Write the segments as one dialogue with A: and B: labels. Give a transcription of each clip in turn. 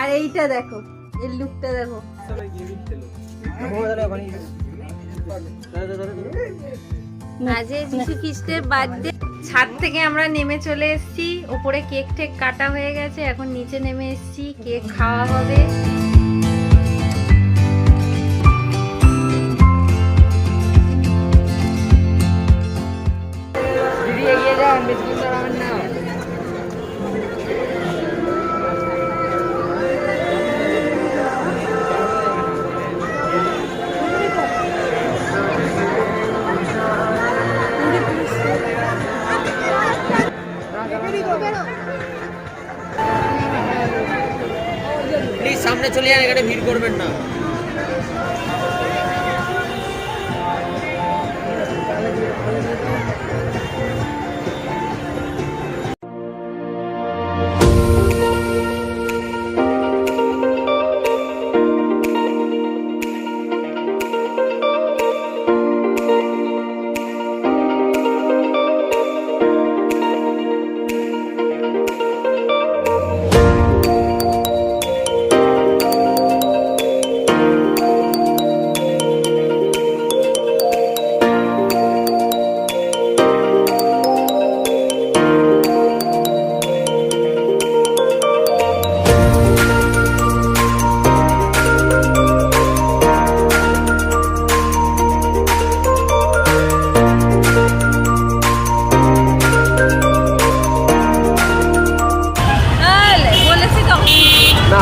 A: আর এইটা দেখো এর লুকটা দেখো। মাঝে যিশু খ্রিস্টের বার্থডে, ছাদ থেকে আমরা নেমে চলে এসেছি। ওপরে কেক টেক কাটা হয়ে গেছে, এখন নিচে নেমে এসেছি, কেক খাওয়া হবে।
B: সামনে চলে যান এখানে ভিড় করবেন না।
A: বলেছি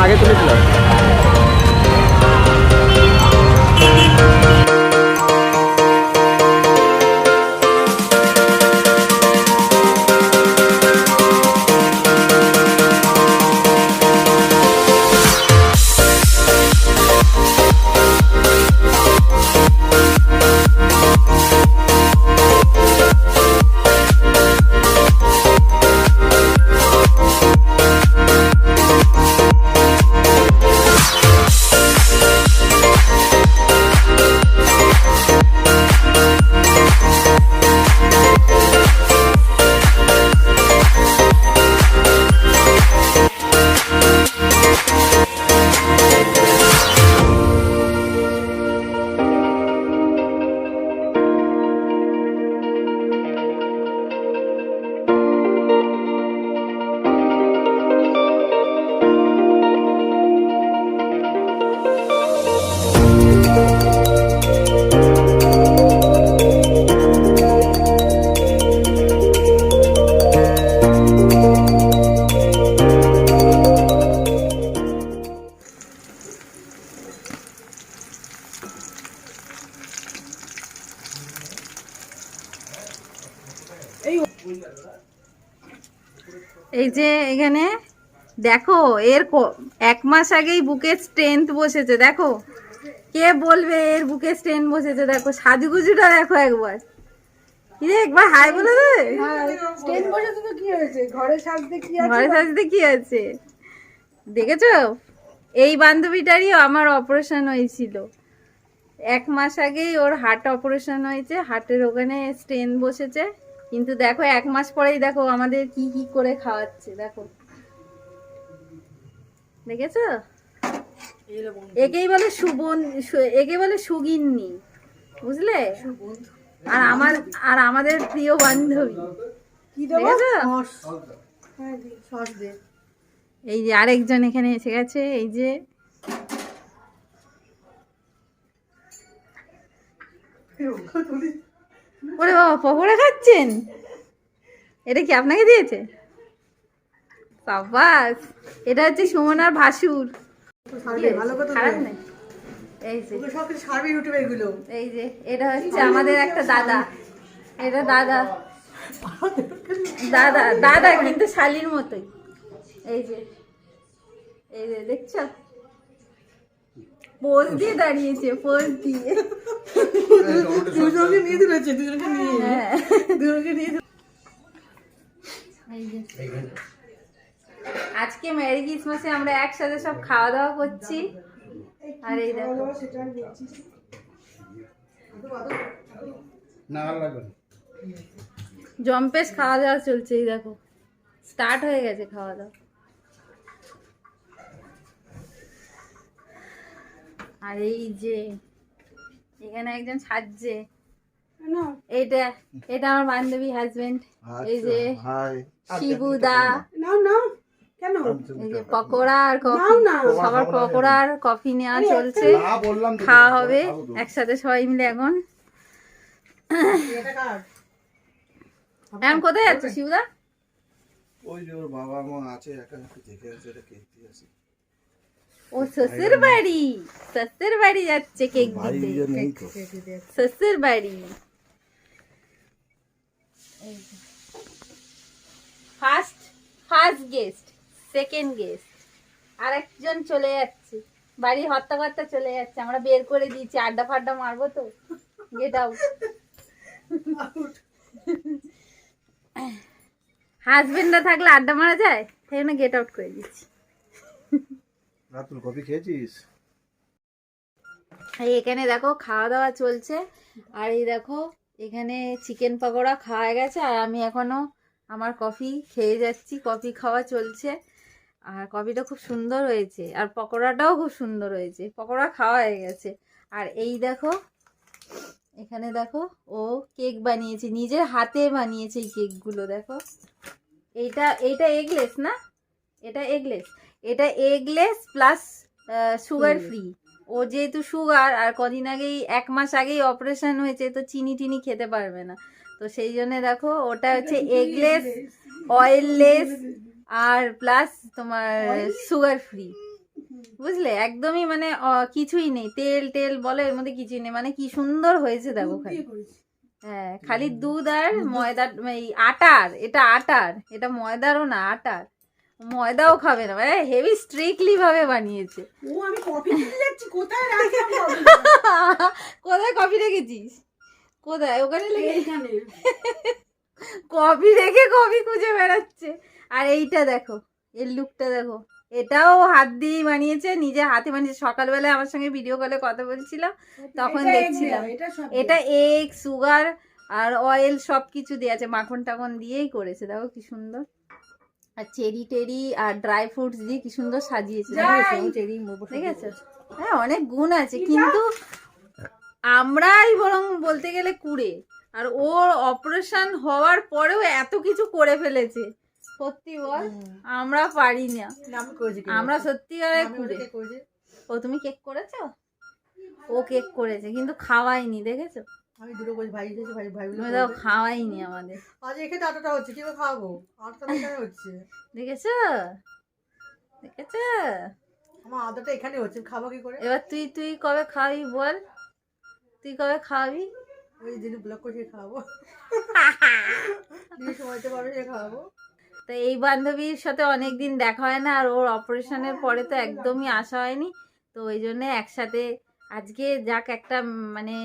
B: না আগে তুলেছিলাম
A: এর এক মাস আগেই বুকের স্ট্রেংথ বসেছে দেখো। কে বলবে এর বুকের স্ট্রেংথ বসেছে দেখো। সাজুগুজুটা দেখো একবার। কিরে একবার হাই বলে দে।
C: স্টেজ বসাতে তো কি হয়েছে? ঘরে সাজতে কি আছে
A: ঘরে সাজতে কি আছে? দেখেছ? এই বান্ধবীটারই আমার অপারেশন হয়েছিল। এক মাস আগেই ওর হার্ট অপারেশন হয়েছে হার্টের ওখানে বসেছে। কিন্তু দেখো এক মাস পরেই দেখো আমাদের কি কি করে খাওয়াচ্ছে দেখো। দেখেছ? একেই বলে সুবন সু- একে বলে সুগিন্নি বুঝলে? আর আমার আর আমাদের প্রিয় বান্ধবী।
C: হ্যাঁ দি, সস দে।
A: এই যে আরেকজন এখানে এসে গেছে এই যে। ওরে বাবা পকোড়া খাচ্ছেন? এটা কি আপনাকে দিয়েছে? সাবাস এটা হচ্ছে সুমনার ভাসুর। খারাপ নেই? এই যে। এই এটা হচ্ছে আমাদের একটা দাদা। এটা দাদা। দাদা দাদা কিন্তু শালির মতোই। এই যে এই যে দেখছ? পোজ দিয়ে দাঁড়িয়েছে পোজ দিয়ে।
C: দুজনকে নিয়ে দিয়েছে দুজনকে নিয়ে।
A: হ্যাঁ।
C: দুজনকে নিয়ে
A: এই যে। আজকে মেরি ক্রিসমাসে আমরা একসাথে সব খাওয়া দাওয়া করছি। আর এই দেখো।
D: না না।
A: জম্পেশ খাওয়া দাওয়া চলছে এই দেখো। স্টার্ট হয়ে গেছে খাওয়া দাওয়া আর এই যে এখানে একজন সাজছে। এটা এটা আমার বান্ধবী হাজবেন্ড এই যে
D: হাই
A: শিবুদা।
C: নাও নাও। কেন?
A: পকোড়া আর কফি। সবার পকোড়া আর কফি নেওয়া চলছে।
D: না বললাম তো
A: খাওয়া হবে। একসাথে সবাই মিলে এখন। এখন কোথায় যাচ্ছে শিবুদা?
D: ওই যে ওর বাবা মা আছে একা দেখে আছে এটা কেক দিয়ে আসি।
A: ও শ্বশুর বাড়ি। শ্বশুর বাড়ি যাচ্ছে কেক দিতে। শ্বশুর বাড়ি। First first guest second guest আর একজন চলে যাচ্ছে। বাড়ি হত্যা কর্তা চলে যাচ্ছে। আমরা বের করে দিয়েছি। আড্ডা ফাড্ডা মারবো তো? গেট আউট হাজবেন্ডরা থাকলে আড্ডা মারা যায়? সেই জন্য গেট আউট করে দিচ্ছি।
D: রাতুল কফি খেয়েছিস?
A: এই এখানে দেখো খাওয়া দাওয়া চলছে। আর এই দেখো এখানে চিকেন পকোড়া খাওয়া গেছে। আর আমি এখনও আমার কফি খেয়ে যাচ্ছি। কফি খাওয়া চলছে। আর কফিটা খুব সুন্দর হয়েছে। আর পকোড়াটাও খুব সুন্দর হয়েছে। পকোড়া খাওয়া হয়ে গেছে। আর এই দেখো এখানে দেখো ও কেক বানিয়েছে। নিজের হাতে বানিয়েছে এই কেকগুলো দেখো। এইটা এইটা এগলেস না? এটা এগলেস এটা এগলেস প্লাস সুগার ফ্রি ও যেহেতু সুগার আর কদিন আগেই এক মাস আগেই অপারেশন হয়েছে তো চিনি টিনি খেতে পারবে না। তো সেই জন্য দেখো ওটা হচ্ছে এগলেস অয়েললেস আর প্লাস তোমার সুগার ফ্রি বুঝলে? একদমই মানে কিছুই নেই। তেল টেল বলে এর মধ্যে কিছুই নেই। মানে কি সুন্দর হয়েছে দেখো খালি। হ্যাঁ খালি দুধ আর ময়দা এই আটার এটা আটার এটা ময়দারও না আটার। ময়দাও খাবে না মানে হেভি স্ট্রিক্টলি ভাবে বানিয়েছে।
C: ও আমি কফি যাচ্ছি কোথায়
A: কোথায় কফি রেখেছিস? কোথায়? ওখানে লেগে কফি রেখে কফি খুঁজে বেড়াচ্ছে। আর এইটা দেখো এর লুকটা দেখো। এটাও হাত দিয়ে বানিয়েছে নিজে হাতে বানিয়েছে। সকালবেলায় আমার সঙ্গে ভিডিও কলে কথা বলছিলাম তখন দেখছিলাম।
C: এটা
A: এগ সুগার আর অয়েল সব কিছু দিয়ে আছে। মাখন টাখন দিয়েই করেছে। দেখো কি সুন্দর। আর চেরি টেরি আর ড্রাই ফ্রুটস দিয়ে কি সুন্দর সাজিয়েছে। দেখেছ? ঠিক আছে। হ্যাঁ অনেক গুণ আছে। কিন্তু আমরাই বরং বলতে গেলে কুড়ে। আর ওর অপারেশন হওয়ার পরেও এত কিছু করে ফেলেছে। সত্যি বল আমরা পারি না? আমরা
C: সত্যি
A: ও তুমি কেক করেছ? ও কেক করেছে কিন্তু খাওয়াইনি দেখেছ?
C: আমি দুটো ভাই দিয়েছি ভাই ভাই
A: তুমি তো খাওয়াইনি আমাদের।
C: আজ এখানে আটাটা হচ্ছে খাওয়াবো? আটটা এখানে হচ্ছে।
A: দেখেছ? দেখেছ?
C: আমার আদাটা এখানে হচ্ছে খাব কি করে?
A: এবার তুই তুই কবে খাওয়াবি বল? তুই কবে খাওয়াবি
C: ওই যিনি ব্লক করছে খাওয়াবো। সময়তে পারবে সে খাওয়াবো।
A: তো এই বান্ধবীর সাথে অনেক দিন দেখা হয় না আর ওর অপারেশনের পরে তো একদমই আসা হয়নি। তো ওই জন্য একসাথে আজকে যাক একটা মানে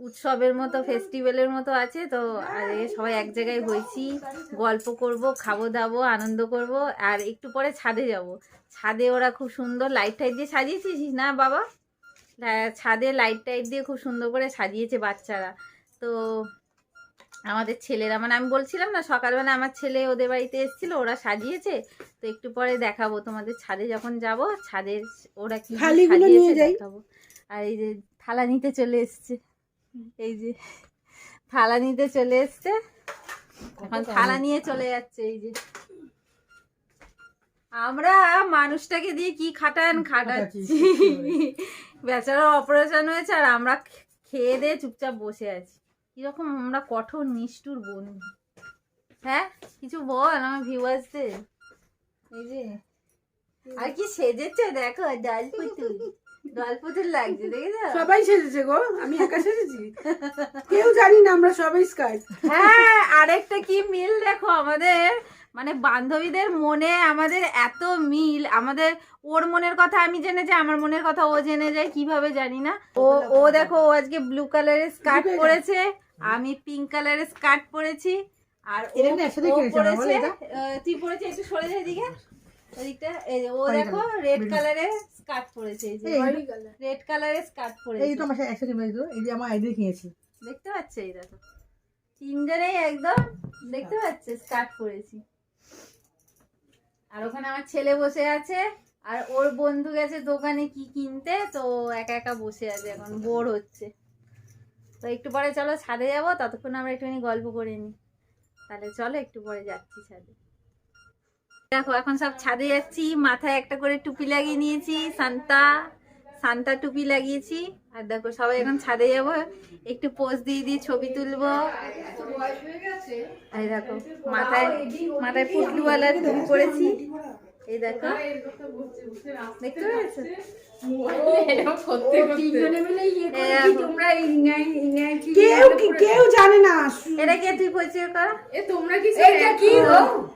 A: উৎসবের মতো ফেস্টিভ্যালের মতো আছে। তো সবাই এক জায়গায় হয়েছি গল্প করব খাব দাবো আনন্দ করব আর একটু পরে ছাদে যাব। ছাদে ওরা খুব সুন্দর লাইট টাইট দিয়ে সাজিয়েছিস না বাবা? ছাদে লাইট টাইট দিয়ে খুব সুন্দর করে সাজিয়েছে বাচ্চারা। তো আমাদের ছেলেরা মানে আমি বলছিলাম না সকালবেলা আমার ছেলে ওদের বাড়িতে এসেছিল ওরা সাজিয়েছে তো একটু পরে দেখাবো তোমাদের ছাদে যখন যাব ছাদের ওরা কি কি সাজিয়েছে দেখাবো। আর এই যে থালা নিতে চলে এসছে এই যে থালা নিতে চলে এসছে এখন থালা নিয়ে চলে যাচ্ছে এই যে। আমরা মানুষটাকে দিয়ে কি খাটান খাটাচ্ছি। বেচারা অপারেশন হয়েছে আর আমরা খেয়ে দিয়ে চুপচাপ বসে আছি। কীরকম আমরা কঠোর নিষ্ঠুর বন্ধু। হ্যাঁ কিছু বল আমার ভিউয়ার্সদের এই যে আর কি সেজেছে দেখো ডাল পুতুল লাগছে দেখেছ?
C: সবাই সেজেছে গো আমি একা সেজেছি। কেউ জানি না আমরা সবাই স্কাই
A: হ্যাঁ আরেকটা কি মিল দেখো আমাদের? মানে বান্ধবীদের মনে আমাদের এত মিল। আমাদের ওর মনের কথা আমি জেনে যাই আমার মনের কথা ও জেনে যায় কীভাবে জানি না? ও ও দেখো ও আজকে ব্লু কালারের স্কার্ট পরেছে। আমি পিঙ্ক কালারের স্কার্ট পরেছি আর ও
C: এটা না একসাথে কিনেছে
A: পরেছে
C: এটা?
A: তুই পরেছে একটু সরে যায় দিকে ওদিকটা এই যে ও দেখো রেড কালারের স্কার্ট পরেছে এই যে। রেড কালারের স্কার্ট
C: এই তো আমার একসাথে মিলে এই যে আমার আইডি কিনেছি।
A: দেখতে পাচ্ছে এই দেখো। তিনজনেই একদম দেখতে পাচ্ছে স্কার্ট পরেছি। আর ওখানে আমার ছেলে বসে আছে আর ওর বন্ধু গেছে দোকানে কি কিনতে তো একা একা বসে আছে এখন বোর হচ্ছে। তো একটু পরে চলো ছাদে যাব, ততক্ষণ আমরা একটুখানি গল্প করে নিই। তাহলে চলো একটু পরে যাচ্ছি ছাদে। দেখো, এখন সব ছাদে যাচ্ছি, মাথায় একটা করে টুপি লাগিয়ে নিয়েছি, সান্তা সান্তা টুপি লাগিয়েছি। আর দেখো, সবাই এখন ছাদে যাব, একটু পোজ দিয়ে দিয়ে ছবি তুলবো। এই দেখো, মাথায় মাথায় পুটলুওয়ালা টুপি পরেছি। এই দেখো। দেখতে পেয়েছ?
C: কেউ জানে না।
A: এটা কে তুই পরিচয় কর?
C: এটা কি গো?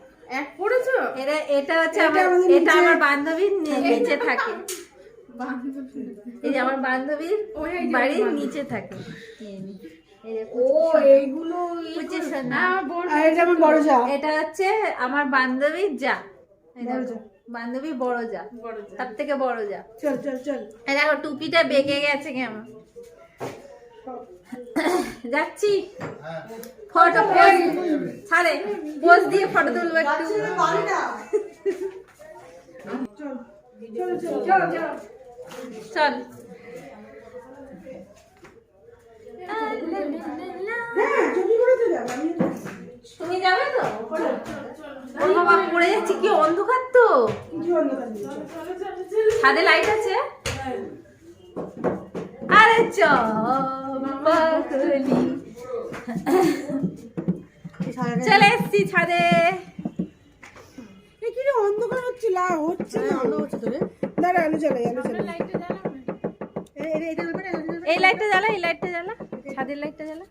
A: এটা এটা হচ্ছে আমার এটা
C: নিচে-
A: আমার বান্ধবীর নিচে থাকে। এই যে আমার বান্ধবীর বাড়ির নিচে থাকে। এই নে। এই যে বুঝেছ না?
C: আর এটা যা।
A: এটা হচ্ছে আমার বান্ধবীর যা। বান্ধবী বড় যা তার থেকে বড় যা।
C: চল চল চল।
A: দেখো টুপিটা বেঁকে গেছে কেমন? যাচ্ছি। ফটো পোজ ছাড়ে পোজ দিয়ে ফটো তুলবো একটু। চল
C: হ্যাঁ
A: তুমি যাবে তো? বাবা পড়ে যাচ্ছে কি অন্ধকার তো। ছাদে লাইট আছে? আরে চলি চলে এসছি ছাদে।
C: কি রে অন্ধকার হচ্ছে লা হচ্ছে না? দাঁড়া আলো জ্বালাই আলো জ্বালাই।
A: এই লাইটটা জ্বালা এই লাইটটা জ্বালা। ছাদের লাইটটা জ্বালা।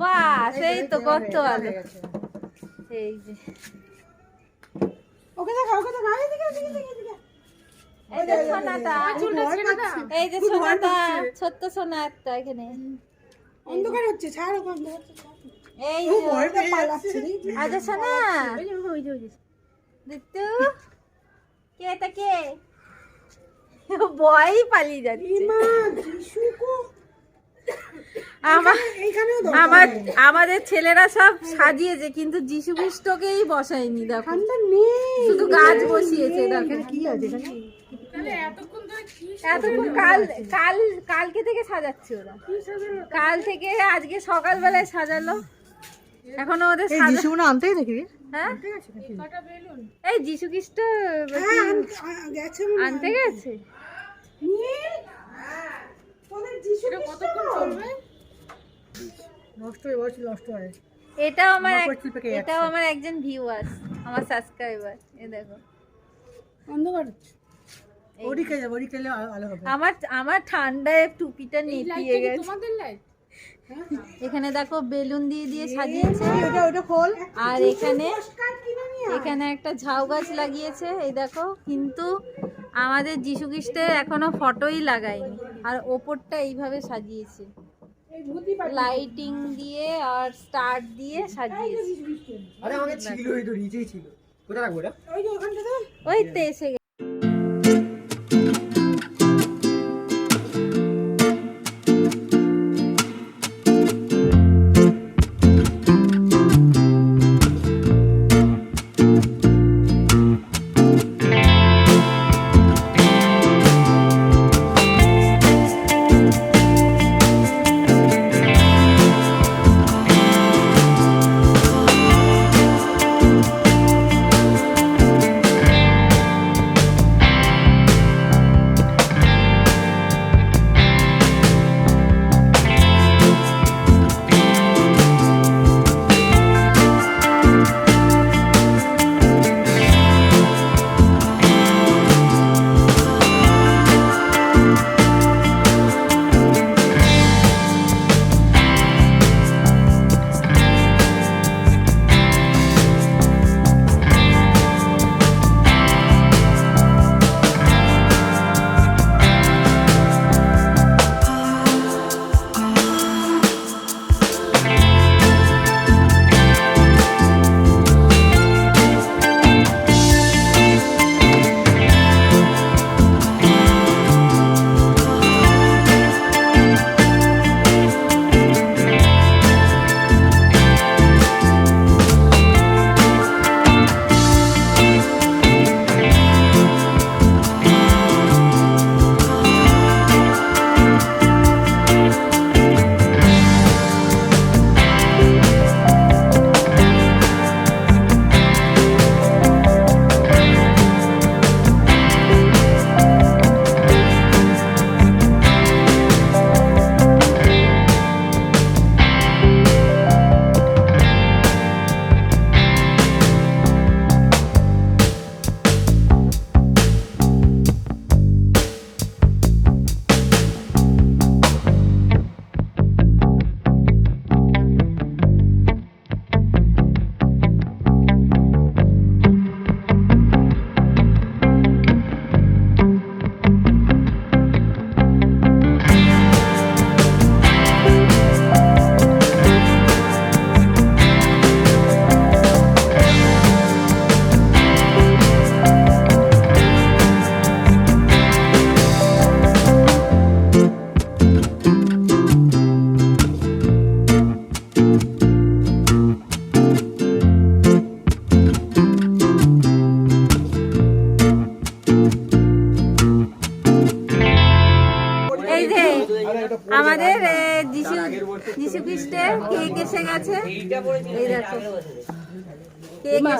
A: বাস এই তো কত আলো। এই যে।
C: ওকে দেখা ওকে দেখা এই দিকে এদিকে, এদিকে, এদিকে।
A: এই যে সোনাটা।
C: ভয়
A: এই যে সোনাটা ছোট্ট সোনা একটা এখানে।
C: অন্ধকার হচ্ছে ছাড় ওকে অন্ধকার
A: এই যে।
C: ভয়টা পালাচ্ছে
A: আচ্ছা সোনা। দিতু কে এটা কে? ভয়ই পালিয়ে যাচ্ছে।
C: মা যিশু।
A: আমার। আমাদের ছেলেরা সব সাজিয়েছে কিন্তু যিশু খ্রিস্টকেই বসায়নি দেখো। শুধু গাছ বসিয়েছে দেখো।
C: কি আছে
A: এতক্ষণ কাল কাল কালকে থেকে সাজাচ্ছে ওরা। কাল থেকে আজকে সকালবেলায় সাজালো। এখনও ওদের সাজা
C: না আনতেই দেখি।
A: হ্যাঁ? এই যিশু খ্রিস্ট
C: হ্যাঁ আনতে- গেছে? নষ্ট হয়ে বলছি নষ্ট হয়।
A: এটাও আমার। এটাও আমার একজন ভিউয়ার্স আমার সাবস্ক্রাইবার এ দেখো।
C: অন্ধকার ওদিকে যাব ওদিকে গেলে আলো- হবে।
A: আমার আমার ঠান্ডায় টুপিটা নেতিয়ে গেছে। এখানে দেখো বেলুন দিয়ে দিয়ে সাজিয়েছে।
C: ওটা ওটা খোল।
A: আর এখানে এখানে একটা ঝাউ গাছ লাগিয়েছে এই দেখো। কিন্তু আমাদের যিশু খ্রিস্টের এখনও ফটোই লাগায়নি। আর ওপরটা এইভাবে সাজিয়েছে। লাইটিং দিয়ে আর স্টার দিয়ে সাজিয়েছে।
B: আরে আমাকে ছিল এই তো নিচেই ছিল। কোথায় রাখব
C: ওই
A: ওই তো এসে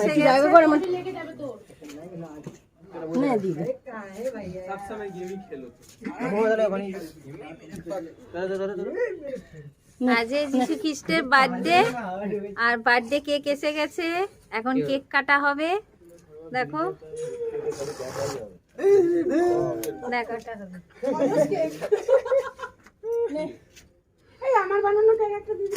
A: কেক এসে গেছে আজ এই যিশু খ্রিস্টের বার্থডে আর বার্থডে কেক এসে গেছে। এখন কেক কাটা হবে। দেখো। দেখো
C: এই আমার বানানো কেক একটা দিদি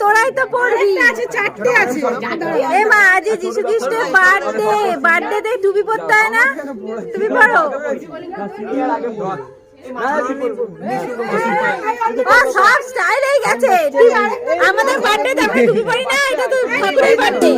A: তোরাই তো
C: আছে চারটে আছে
A: এ মা আজ যিশু খ্রিস্টের বার্থডে বার্থডে তে টুপি পরতে হয় না পরো ও সব গেছে আমাদের বার্থডে তো আমরা টুপি পরি না এটা তো ঠাকুরের বার্থডে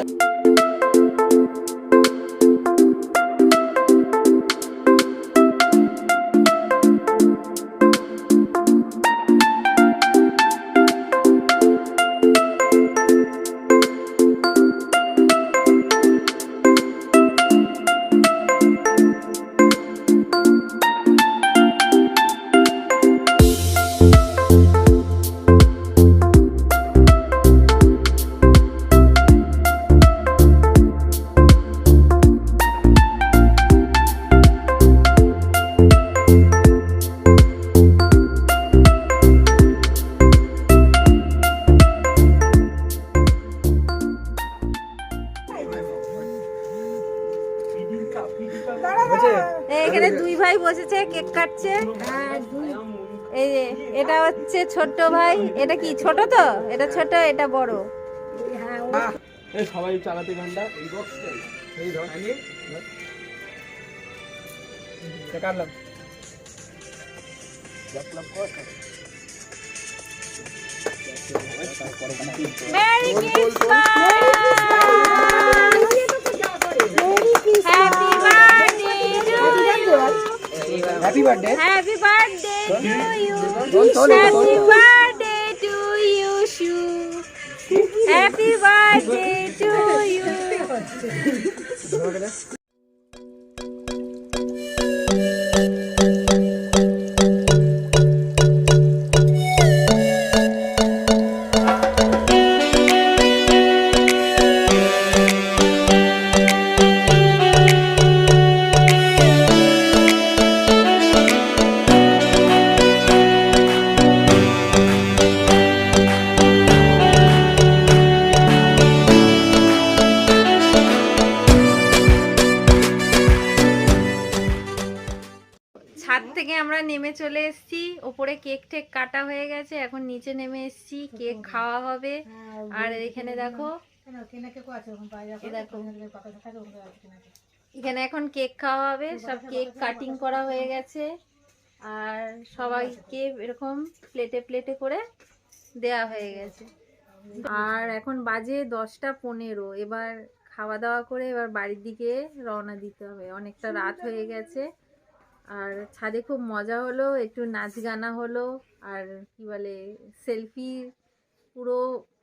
A: হচ্ছে ছোট ভাই। এটা কি ছোট তো? এটা ছোট এটা বড়।
B: সবাই চালাতে গানটা এই বক্সটাই এই ধর। কাটলাম।
A: Merry Christmas happy birthday to you
B: happy birthday
A: happy you. Happy birthday to you, Shu. Happy birthday to you. নেমে চলে এসেছি। ওপরে কেক টেক কাটা হয়ে গেছে এখন নিচে নেমে এসেছি কেক খাওয়া হবে। আর এখানে দেখো দেখো। এখানে এখন কেক খাওয়া হবে সব কেক কাটিং করা হয়ে গেছে। আর সবাইকে এরকম প্লেটে প্লেটে করে দেয়া হয়ে গেছে। আর এখন বাজে দশটা পনেরো এবার খাওয়া দাওয়া করে এবার বাড়ির দিকে রওনা দিতে হবে। অনেকটা রাত হয়ে গেছে। আর ছাদে খুব মজা হলো একটু নাচ গানা হলো আর কি বলে সেলফি পুরো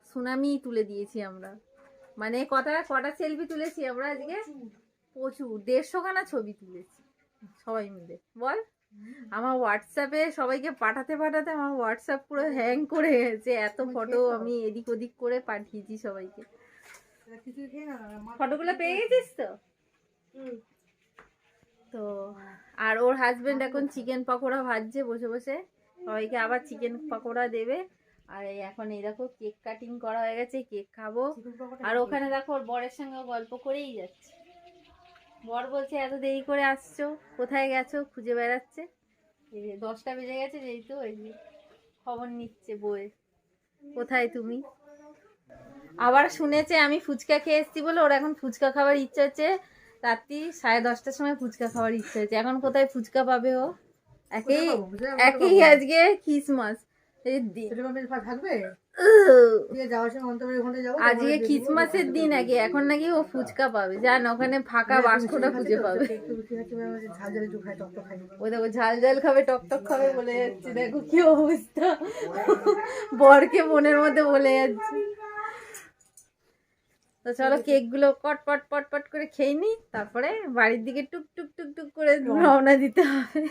A: সুনামি তুলে দিয়েছি আমরা। মানে কটা কটা সেলফি তুলেছি আমরা আজকে? প্রচুর দেড়শোখানা ছবি তুলেছি সবাই মিলে। বল? আমার হোয়াটসঅ্যাপে সবাইকে পাঠাতে পাঠাতে আমার হোয়াটসঅ্যাপ পুরো হ্যাং করে গেছে। এত ফটো আমি এদিক ওদিক করে পাঠিয়েছি সবাইকে। ফটোগুলো পেয়ে গেছিস তো? তো আর ওর হাজবেন্ড এখন চিকেন পকোড়া ভাজছে বসে বসে। সবাইকে আবার চিকেন পকোড়া দেবে। আর এখন এই দেখো কেক কাটিং করা হয়ে গেছে কেক খাব। আর ওখানে দেখো ওর বরের সঙ্গে গল্প করেই যাচ্ছে। বর বলছে এত দেরি করে আসছো কোথায় গেছো? খুঁজে বেড়াচ্ছে। এই যে দশটা বেজে গেছে যেহেতু ওই যে খবর নিচ্ছে বইয়ের কোথায় তুমি? আবার শুনেছে আমি ফুচকা খেয়ে এসেছি বলে ওর এখন ফুচকা খাওয়ার ইচ্ছা হচ্ছে রাত্রি সাড়ে দশটার সময় ফুচকা খাওয়ার ইচ্ছা হচ্ছে এখন কোথায় ফুচকা পাবে ও? একই একই আজকে খ্রিসমাস। আজকে খ্রিসমাসের দিন নাকি এখন নাকি ও ফুচকা পাবে। জান ওখানে ফাঁকা বাক্সটা খুঁজে পাবে।
C: খাই
A: ও দেখো ঝাল ঝাল খাবে টক টক খাবে বলে যাচ্ছে। দেখো কি অবস্থা। বরকে মনের মধ্যে বলে যাচ্ছে। তো চলো কেকগুলো কট পট পট পট করে খেয়ে নি তারপরে বাড়ির দিকে টুক টুক টুক টুক করে রওনা দিতে হবে।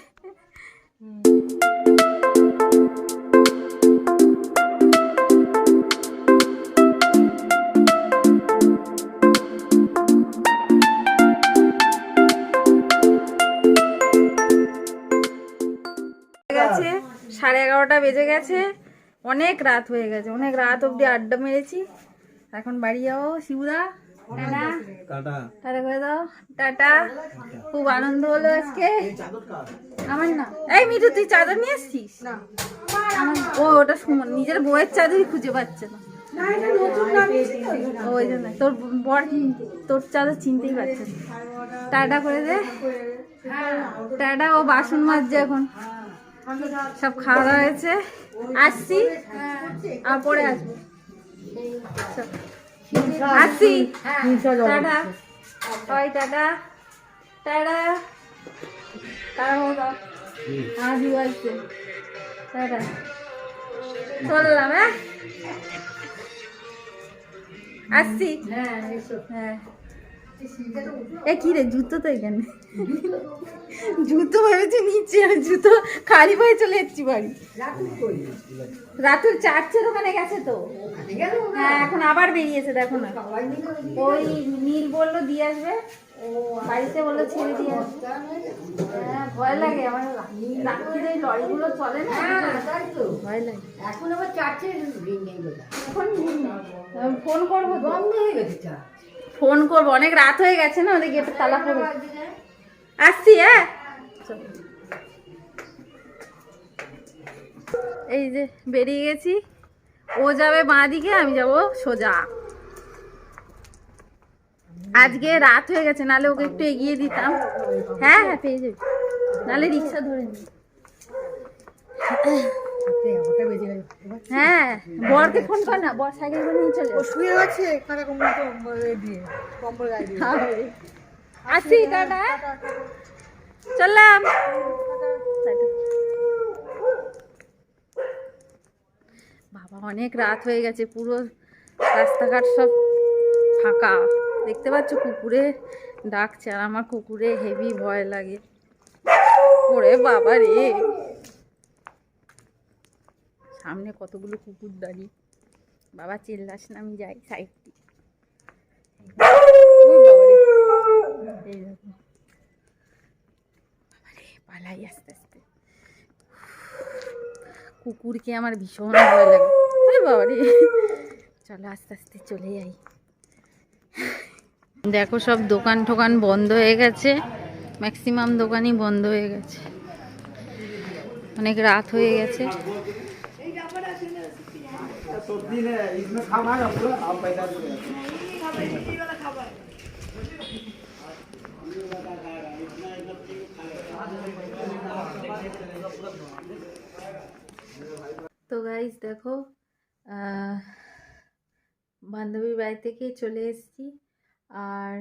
A: গেছে সাড়ে এগারোটা বেজে গেছে অনেক রাত হয়ে গেছে অনেক রাত অবধি আড্ডা মেরেছি। এখন বাড়ি যাব শিবুদা টাটা। করে দাও। টাটা। খুব আনন্দ হলো আজকে। আমার না এই মিঠু তুই চাদর নিয়ে এসছিস আমার- ও ওটা সুমন। নিজের বইয়ের চাদরই খুঁজে পাচ্ছে না। ওই জন্য। তোর বর তোর চাদর চিনতেই পারছে না। টাটা করে দে। টাটা ও বাসন মাজছে এখন। সব খাওয়া দাওয়া হয়েছে। আসছি। আর পরে আসব। চল। আসছি টাটা। ওই টাটা। টাটা। আজ আসছে টাটা। চললাম হ্যাঁ? আসছি। হ্যাঁ এ কি রে জুতো তো এখানে? জুতো? ভেবেছি নিচে আর জুতো খালি পায়ে চলে এসেছি বাড়ি। রাতুর চার্চের ওখানে গেছে তো? হ্যাঁ এখন আবার বেরিয়েছে দেখো না। ওই নীল বলল দিয়ে আসবে বাড়িতে বলল ছেড়ে দিয়ে আসবে। হ্যাঁ ভয় লাগে আমার রাত্রিরে এই লরিগুলো চলে না? ভয় লাগে।
C: এখন আবার চারটে
A: এখন ফোন করব বন্ধ হয়ে গেছে ফোন করব অনেক রাত হয়ে গেছে না ওদের গেটে তালা করব আসছি হ্যাঁ। এই যে বেরিয়ে গেছি। ও যাবে বাঁ দিকে আমি যাব সোজা। আজকে রাত হয়ে গেছে নালে ওকে একটু এগিয়ে দিতাম। হ্যাঁ হ্যাঁ পেয়ে যাবি। নালে রিক্সা ধরে নি হ্যাঁ বরকে ফোন কর না বর সাইকেল করে নিয়ে চলে
C: শুয়ে আছে কারা কম্বল কম্বল দিয়ে কম্বল গায়ে দিয়ে।
A: আসি টাটা চললাম। বাবা অনেক রাত হয়ে গেছে পুরো রাস্তাঘাট সব ফাঁকা। দেখতে পাচ্ছ কুকুরে ডাকছে আর আমার কুকুরে হেভি ভয় লাগে। ওরে বাবা রে! সামনে কতগুলো কুকুর দাঁড়িয়ে। বাবা চিল্লাস না আমি যাই সাইড দিয়ে। ওই বাবারে। এই দেখো। বাবারে, পালাই আস্তে আস্তে। কুকুরকে আমার ভীষণ ভয় লাগে আরে বাবারে চলো আস্তে আস্তে চলে যাই দেখো সব দোকান টোকান বন্ধ হয়ে গেছে ম্যাক্সিমাম দোকানই বন্ধ হয়ে গেছে অনেক রাত হয়ে গেছে গাইজ দেখো বান্ধবীর বাড়ি থেকে চলে এসেছি। আর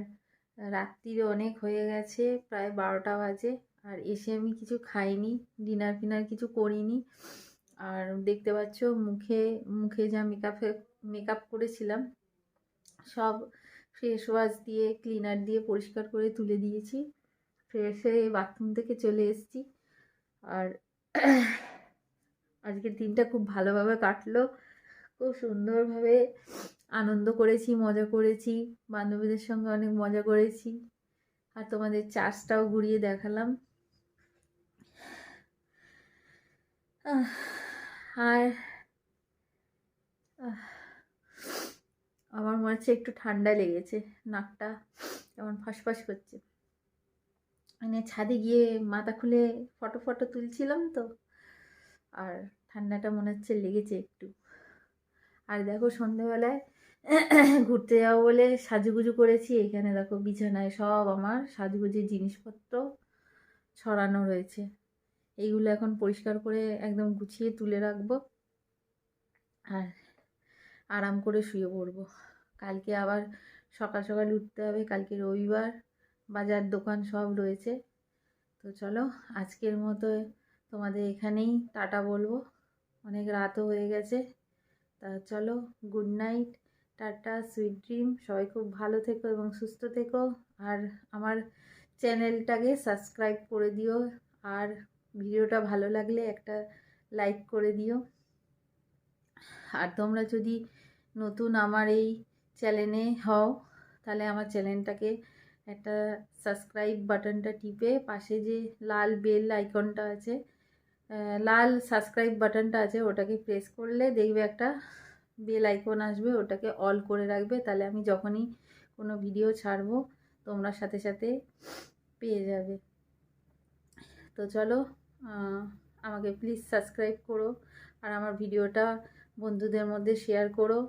A: রাত্রির অনেক হয়ে গেছে, প্রায় বারোটা বাজে। আর এসে আমি কিছু খাইনি ডিনার ফিনার কিছু করিনি। আর দেখতে পাচ্ছ, মুখে মুখে যা মেকআপে মেকআপ করেছিলাম, সব ফ্রেশ ওয়াশ দিয়ে ক্লিনার দিয়ে পরিষ্কার করে তুলে দিয়েছি। ফ্রেশ হয়ে বাথরুম থেকে চলে এসেছি। আর আজকের দিনটা খুব ভালোভাবে কাটলো। খুব সুন্দরভাবে আনন্দ করেছি, মজা করেছি, বান্ধবীদের সঙ্গে অনেক মজা করেছি। আর তোমাদের চার্চটাও ঘুরিয়ে দেখালাম। আর আমার মনে হচ্ছে একটু ঠান্ডা লেগেছে, নাকটা কেমন ফাঁসফাঁস করছে। মানে ছাদে গিয়ে মাথা খুলে ফটো ফটো তুলছিলাম তো, আর ঠান্ডাটা মনে হচ্ছে লেগেছে একটু। আর দেখো সন্ধেবেলায় ঘুরতে যাব বলে সাজুগুজু করেছি। এখানে দেখো বিছানায় সব আমার সাজুগুজুর জিনিসপত্র ছড়ানো রয়েছে। এইগুলো এখন পরিষ্কার করে একদম গুছিয়ে তুলে রাখব আর আরাম করে শুয়ে পড়ব। কালকে আবার সকাল সকাল উঠতে হবে, কালকে রবিবার বাজার দোকান সব রয়েছে। তো চলো আজকের মতো তোমাদের এখানেই টাটা বলব। অনেক রাতও হয়ে গেছে। তা চলো good night tata sweet dream সবাই খুব ভালো থেকো এবং সুস্থ থেকো। আর আমার চ্যানেলটাকে সাবস্ক্রাইব করে দিও। আর ভিডিওটা ভালো লাগলে একটা লাইক করে দিও। আর তোমরা যদি নতুন আমার এই চ্যানেলে হও, তাহলে আমার চ্যানেলটাকে একটা সাবস্ক্রাইব বাটনটা টিপে পাশে যে লাল বেল আইকনটা আছে লাল সাবস্ক্রাইব বাটনটা আছে, ওটাকে প্রেস করলে দেখবে একটা বেল আইকন আসবে, ওটাকে অল করে রাখবে। তাহলে আমি যখনই কোনো ভিডিও ছাড়বো, তোমরা সাথে সাথে পেয়ে যাবে। তো চলো আমাকে প্লিজ সাবস্ক্রাইব করো আর আমার ভিডিওটা বন্ধুদের মধ্যে শেয়ার করো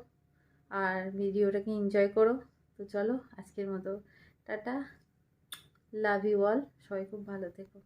A: আর ভিডিওটাকে এনজয় করো। তো চলো, আজকের মতো, টাটা। লাভ ইউ অল সবাই খুব ভালো থেকো।